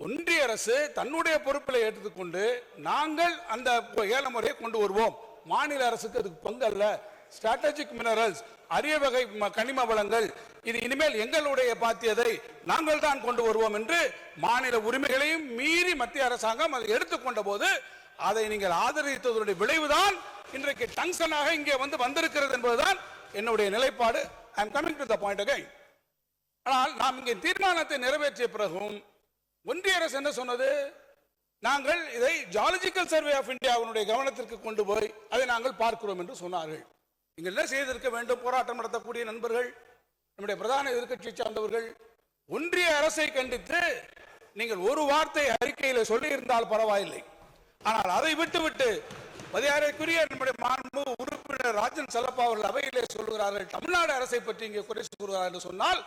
ஒன்றிய அரசு தன்னுடைய பொறுப்பில் ஏற்றுக்கொண்டு நாங்கள் அந்த ஏல முறையை கொண்டு வருவோம். மாநில அரசுக்கு அதுக்கு பங்கு அல்ல. ஸ்ட்ராட்டஜிக் மினரல்ஸ் அரிய வகை ம- கனிம வளங்கள் இது இனிமேல் எங்களுடைய பாத்தியதை நாங்கள் தான் கொண்டு வருவோம் என்று மாநில உரிமைகளையும் மீறி மத்திய அரசாங்கம் அதை எடுத்துக்கொண்ட போது அதை நீங்கள் ஆதரித்ததனுடைய விளைவுதான் இன்றைக்கு டங்ஷனாக இங்கே வந்து வந்திருக்கிறது என்பதுதான் என்னுடைய நிலைப்பாடு. I am coming to the point again ஆனால் நாம் இங்கே தீர்மானத்தை நிறைவேற்றிய பிறகும் ஒன்றிய அரசு என்ன சொன்னது? நாங்கள் இதை ஜாலஜிக்கல் சர்வே ஆஃப் இந்தியாவினுடைய கவனத்திற்கு கொண்டு போய் அதை நாங்கள் பார்க்கிறோம் என்று சொன்னார்கள். நீங்கள் என்ன செய்திருக்க வேண்டும்? போராட்டம் நடத்தக்கூடிய நண்பர்கள் நம்முடைய பிரதான எதிர்க்கட்சியை சார்ந்தவர்கள் ஒன்றிய அரசை கண்டித்து நீங்கள் ஒரு வார்த்தை அறிக்கையில் சொல்லியிருந்தால் பரவாயில்லை. ஆனால் அதை விட்டுவிட்டு மதியாரைக்குரிய நம்முடைய மாண்பு உறுப்பினர் ராஜன் செல்லப்பா அவர்கள் அவையிலே சொல்லுகிறார்கள் தமிழ்நாடு அரசை பற்றி இங்கே குறை சொல்கிறார் என்று சொன்னால்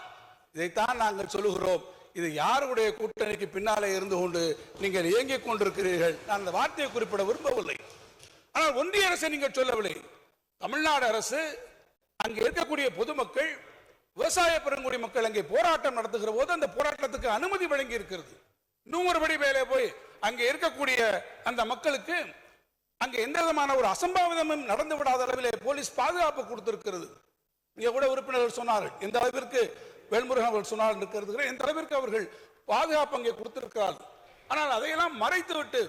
இதைத்தான் நாங்கள் சொல்லுகிறோம். இது யாருடைய கூட்டணிக்கு பின்னாலே இருந்து கொண்டு நீங்கள் இயங்கிக் கொண்டிருக்கிறீர்கள்? நான் அந்த வார்த்தையை குறிப்பிட விரும்பவில்லை. ஆனால் ஒன்றிய அரசை நீங்கள் சொல்லவில்லை. தமிழ்நாடு அரசு அங்கே இருக்கக்கூடிய பொதுமக்கள் விவசாய பெருங்குடி மக்கள் அங்கே போராட்டம் நடத்துகிற போது அந்த போராட்டத்துக்கு அனுமதி வழங்கி இருக்கிறது இன்னும் படி மேலே போய் அங்கே இருக்கக்கூடிய அந்த மக்களுக்கு அங்கே எந்த விதமான ஒரு அசம்பாவிதமும் நடந்து விடாத அளவிலே போலீஸ் பாதுகாப்பு கொடுத்திருக்கிறது. இங்கே கூட உறுப்பினர்கள் சொன்னார்கள் எந்த அளவிற்கு வேல்முருகன் அவர்கள் சொன்னார் இருக்கிறதுக்கு எந்த அளவிற்கு அவர்கள் பாதுகாப்பு அங்கே கொடுத்திருக்கிறார்கள். ஆனால் அதையெல்லாம் மறைத்துவிட்டு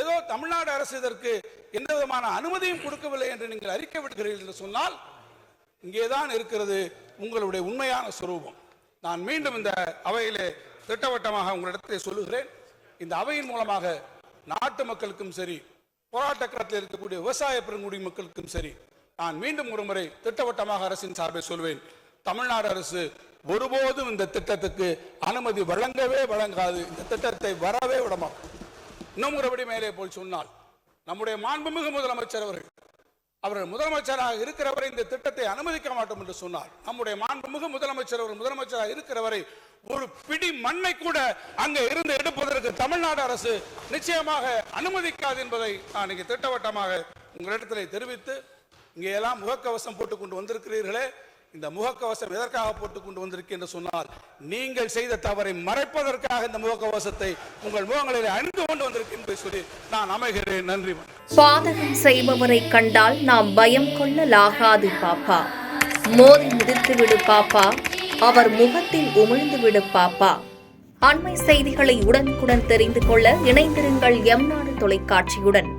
ஏதோ தமிழ்நாடு அரசு இதற்கு எந்த விதமான அனுமதியும் கொடுக்கவில்லை என்று நீங்கள் அறிக்கை விடுகிறீர்கள் என்று சொன்னால் இங்கேதான் இருக்கிறது உங்களுடைய உண்மையான சுரூபம். நான் மீண்டும் இந்த அவையிலே திட்டவட்டமாக உங்களிடத்தை சொல்லுகிறேன். இந்த அவையின் மூலமாக நாட்டு மக்களுக்கும் சரி போராட்ட களத்தில் இருக்கக்கூடிய விவசாய பெருங்குடி மக்களுக்கும் சரி நான் மீண்டும் ஒரு முறை திட்டவட்டமாக அரசின் சார்பை சொல்வேன். தமிழ்நாடு அரசு ஒருபோதும் இந்த திட்டத்துக்கு அனுமதி வழங்கவே வழங்காது. இந்த திட்டத்தை வரவே விடமாட்டோம் இன்னும் ஒருபடி மேலே போல் சொன்னால் நம்முடைய மாண்புமிகு முதலமைச்சர் அவர்கள் அவர்கள் முதலமைச்சராக இருக்கிறவரை இந்த திட்டத்தை அனுமதிக்க மாட்டோம் என்று சொன்னார் நம்முடைய மாண்புமிகு முதலமைச்சர் அவர்கள் முதலமைச்சராக இருக்கிறவரை ஒரு பிடி மண்ணை கூட அங்கே இருந்து எடுப்பதற்கு தமிழ்நாடு அரசு நிச்சயமாக அனுமதிக்காது என்பதை நான் இங்கே திட்டவட்டமாக உங்களிடத்தில் தெரிவித்து இங்கே எல்லாம் முகக்கவசம் போட்டுக் கொண்டு வந்திருக்கிறீர்களே. இந்த முகக்கவசம் எதற்காக போட்டுக் கொண்டு வந்திருக்கேன் என்று சொன்னால் நீங்கள் செய்த தவறை மறைப்பதற்காக இந்த முகக்கவசத்தை உங்கள் முகங்களில் அணிந்து கொண்டு வந்திருக்கேன் என்று சொல்லி நான் அமைகிறேன். நன்றி பாதகம் செய்பவரை கண்டால் நாம் பயம் கொள்ளலாகாது பாப்பா. மோதி முடித்து விடு பாப்பா. அவர் முகத்தில் உமிழ்ந்து விடு பாப்பா. அண்மை செய்திகளை உடனுக்குடன் தெரிந்து கொள்ள இணைந்திருங்கள் எம் நாடு தொலைக்காட்சியுடன்.